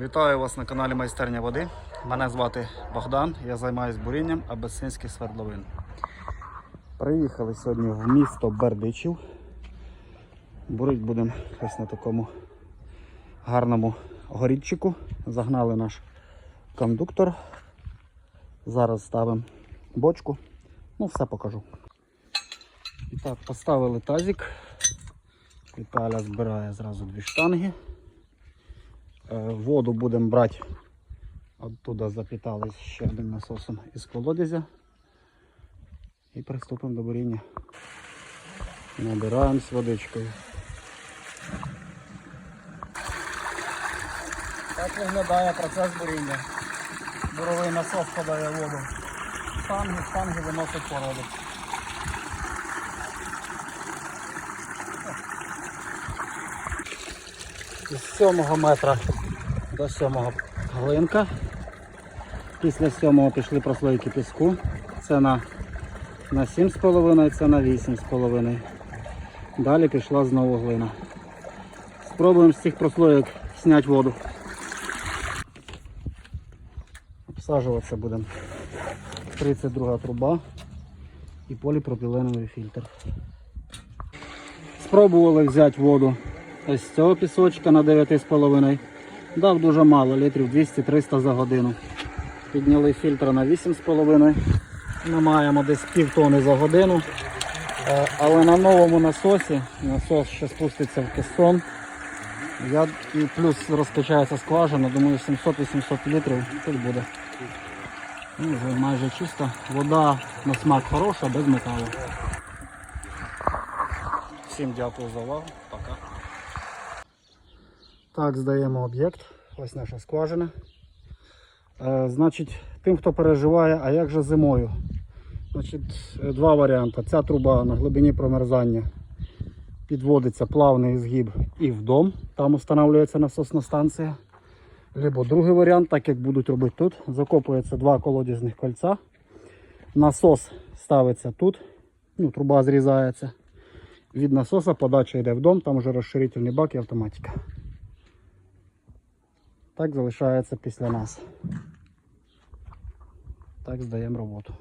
Вітаю вас на каналі Майстерня води. Мене звати Богдан, я займаюся бурінням абесинських свердловин. Приїхали сьогодні в місто Бердичів. Бурить будемо ось на такому гарному горідчику. Загнали наш кондуктор. Зараз ставимо бочку. Ну, все покажу. Так, поставили тазик. Віталя збирає зразу дві штанги. Е, Воду будемо брати. Оттуда запітали ще одним насосом із колодязя. І приступимо до буріння. Набираємо з водичкою. Так виглядає процес буріння. Буровий насос подає воду. Штанги, штанги виносить породу. Із 7 метра до 7 глинка. Після 7 пішли прослойки піску. Це на, на 7,5, це на 8,5. Далі пішла знову глина. Спробуємо з цих прослоїк зняти воду. Обсаджуватися будемо. 32 труба і поліпропіленовий фільтр. Спробували взяти воду ось з цього пісочка на 9,5. Дав дуже мало, літрів 200-300 за годину. Підняли фільтр на 8,5. Ми маємо десь пів тони за годину. Е, Але на новому насосі, насос ще спуститься в кесон. Я і плюс розкачається скважина, думаю 700-800 літрів тут буде. Ну, вже майже чисто. Вода на смак хороша, без металу. Всім дякую за увагу. Так, здаємо об'єкт. Ось наша скважина. Е, значить, тим, хто переживає, а як же зимою? Значить, е, два варіанти. Ця труба на глибині промерзання підводиться плавний згиб і в дом, там встановлюється насосна станція. Либо другий варіант, так як будуть робити тут, закопується два колодязних кольця. Насос ставиться тут, ну, труба зрізається. Від насоса подача йде в дом, там вже розширительний бак і автоматика. Так залишається після нас. Так здаємо роботу.